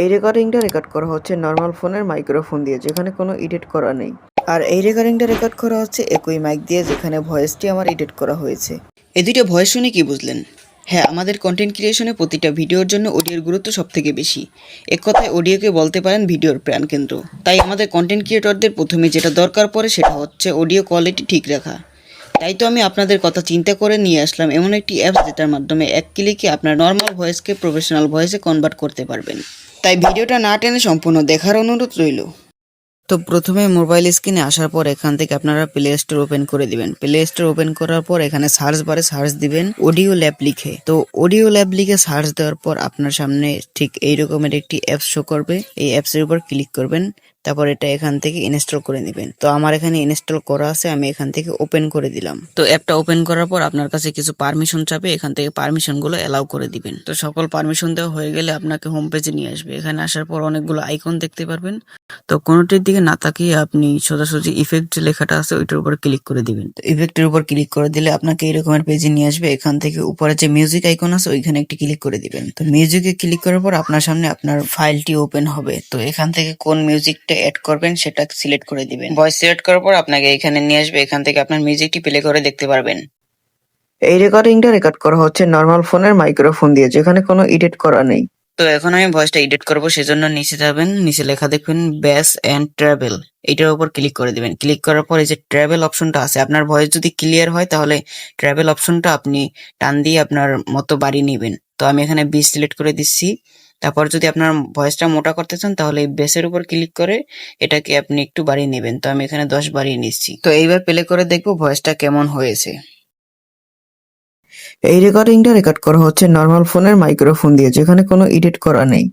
এই রেকর্ডিংটা রেকর্ড করা হচ্ছে নর্মাল ফোনের মাইক্রোফোন দিয়ে, যেখানে কোনো এডিট করা নেই। আর এই রেকর্ডিংটা রেকর্ড করা হচ্ছে একই মাইক দিয়ে, যেখানে ভয়েসটি আমার এডিট করা হয়েছে। এই দুইটা ভয়েস শুনে কি বুঝলেন? হ্যাঁ আমাদের কন্টেন্ট ক্রিয়েশনে প্রতিটা ভিডিওর জন্য অডিওর গুরুত্ব সব থেকে বেশি। এক কথায় অডিওকে বলতে পারেন ভিডিওর প্রাণকেন্দ্র তাই আমাদের কন্টেন্ট ক্রিয়েটরদের প্রথমে যেটা দরকার পড়ে সেটা হচ্ছে অডিও কোয়ালিটি ঠিক রাখা। তাই তো আমি আপনাদের কথা চিন্তা করে নিয়ে আসলাম এমন একটি অ্যাপস যেটার মাধ্যমে এক ক্লিকে আপনার নর্মাল ভয়েসকে প্রফেশনাল ভয়েসে কনভার্ট করতে পারবেন। তাই ভিডিওটা না টেনে সম্পূর্ণ দেখার অনুরোধ রইল। তো প্রথমে মোবাইল স্ক্রিনে আসার পর এখান থেকে আপনারা প্লে স্টোর ওপেন করে দিবেন। প্লে স্টোর ওপেন করার পর এখানে সার্চ বারে সার্চ দিবেন অডিও ল্যাব লিখে। তো অডিও ল্যাব লিখে সার্চ দেওয়ার পর আপনার সামনে ঠিক এই রকমের একটি অ্যাপ শো করবে। এই অ্যাপসের উপর ক্লিক করবেন। তারপর এটা এখান থেকে ইনস্টল করে নেবেন। তো আমার এখানে ইনস্টল করা আছে আমি এখান থেকে ওপেন করে দিলাম। তো অ্যাপটা ওপেন করার পর আপনার কাছে কিছু পারমিশন চাপে এখান থেকে পারমিশনগুলো এলাও করে দিবেন। তো সকল পারমিশন দেওয়া হয়ে গেলে আপনাকে হোম পেজে নিয়ে আসবে। এখানে আসার পর অনেকগুলো আইকন দেখতে পারবেন। তো কোনোটির দিকে না তাকিয়ে আপনি সোজাসুজি ইফেক্ট যে লেখাটা আছে ওইটার উপর ক্লিক করে দিবেন। তো ইফেক্টের উপর ক্লিক করে দিলে আপনাকে এরকমের পেজে নিয়ে আসবে। এখান থেকে উপরে যে মিউজিক আইকন আছে ওইখানে একটি ক্লিক করে দিবেন। তো মিউজিকে ক্লিক করার পর আপনার সামনে আপনার ফাইলটি ওপেন হবে। তো এখান থেকে কোন মিউজিকটা অ্যাড করবেন সেটা সিলেক্ট করে দিবেন। ভয়েস সিলেক্ট করার পর আপনাকে এখানে নিয়ে আসবে এখান থেকে আপনার মিউজিকটি প্লে করে দেখতে পারবেন। এই রেকর্ডিংটা রেকর্ড করা হচ্ছে নর্মাল ফোনের মাইক্রোফোন দিয়ে যেখানে কোনো এডিট করা নেই। তো এখন আমি ভয়েসটা এডিট করব সেজন্য নিচে যাবেন নিচে লেখা দেখবেন ব্যাস এন্ড ট্রাভেল এটার উপর ক্লিক করে দিবেন। ক্লিক করার পর এই যে ট্রাভেল অপশনটা আছে আপনার ভয়েস যদি ক্লিয়ার হয় তাহলে ট্রাভেল অপশনটা আপনি টান দিয়ে আপনার মতো বাড়ি নেবেন। তো আমি এখানে বি সিলেক্ট করে দিচ্ছি। তারপর যদি আপনার ভয়েসটা মোটা করতে চান তাহলে এই বেসের উপর ক্লিক করে এটাকে আপনি একটু বাড়িয়ে নেবেন। তো আমি এখানে দশ বাড়িয়ে নিচ্ছি। তো এইবার প্লে করে দেখব ভয়েসটা কেমন হয়েছে। এই রেকর্ডিংটা রেকর্ড করা হচ্ছে নর্মাল ফোনের মাইক্রোফোন দিয়ে যেখানে কোনো এডিট করা নেই।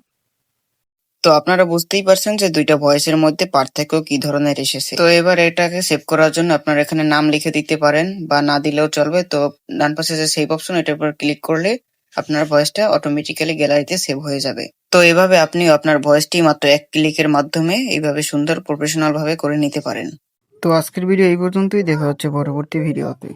তো আপনারা বুঝতেই পারছেন যে দুইটা ভয়েসের মধ্যে পার্থক্য কি ধরনের এসেছে। তো এবার এটাকে সেভ করার জন্য আপনারা এখানে নাম লিখে দিতে পারেন বা না দিলেও চলবে। তো ডান পাশে যে সেভ অপশন এটার উপর ক্লিক করলে আপনার ভয়েসটা অটোমেটিক্যালি গ্যালারিতে সেভ হয়ে যাবে। তো এভাবে আপনি আপনার ভয়েসটি মাত্র এক ক্লিকের মাধ্যমে এইভাবে সুন্দর প্রফেশনাল ভাবে করে নিতে পারেন। তো আজকের ভিডিও এই পর্যন্তই। দেখা হচ্ছে পরবর্তী ভিডিওতে